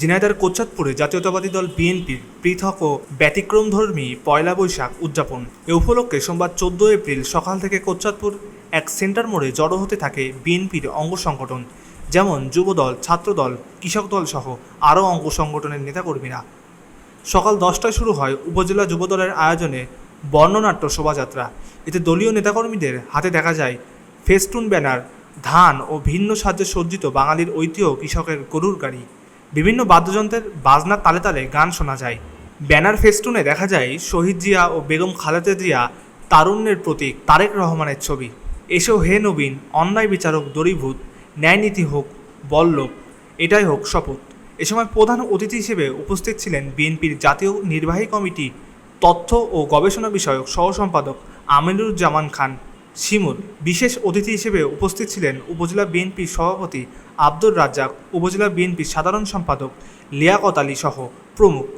ঝিনাইদার কোচ্চাদপুরে জাতীয়তাবাদী দল বিএনপির পৃথক ও ব্যতিক্রমধর্মী পয়লা বৈশাখ উদযাপন। এ উপলক্ষে সোমবার চোদ্দ এপ্রিল সকাল থেকে কোচ্চাদপুর এক সেন্টার মোড়ে জড়ো হতে থাকে বিএনপির অঙ্গ সংগঠন। যেমন যুবদল, ছাত্রদল কৃষক দল সহ আরও অঙ্গ সংগঠনের নেতাকর্মীরা। সকাল দশটায় শুরু হয় উপজেলা যুবদলের আয়োজনে বর্ণনাট্য শোভাযাত্রা। এতে দলীয় নেতাকর্মীদের হাতে দেখা যায় ফেস্টুন ব্যানার, ধান ও ভিন্ন সাহায্যে সজ্জিত বাঙালির ঐতিহ্য কৃষকের গরুর গাড়ি। বিভিন্ন বাদ্যযন্ত্রের বাজনার তালে তালে গান শোনা যায়। ব্যানার ফেস্টুনে দেখা যায় শহীদ জিয়া ও বেগম খালেদা জিয়া তারুণ্যের প্রতীক তারেক রহমানের ছবি। এসো হে নবীন, অন্যায় বিচারক দরিভূত ন্যায়নীতি হোক বল্লভ এটাই হোক শপথ। এ সময় প্রধান অতিথি হিসেবে উপস্থিত ছিলেন বিএনপির জাতীয় নির্বাহী কমিটি তথ্য ও গবেষণা বিষয়ক সহ সম্পাদক আমিনুজ্জামান খান। শিমুল, বিশেষ অতিথি হিসেবে উপস্থিত ছিলেন উপজেলা বিএনপির সভাপতি আব্দুর রাজ্জাক, উপজেলা বিএনপির সাধারণ সম্পাদক লিয়াকত আলী সহ প্রমুখ।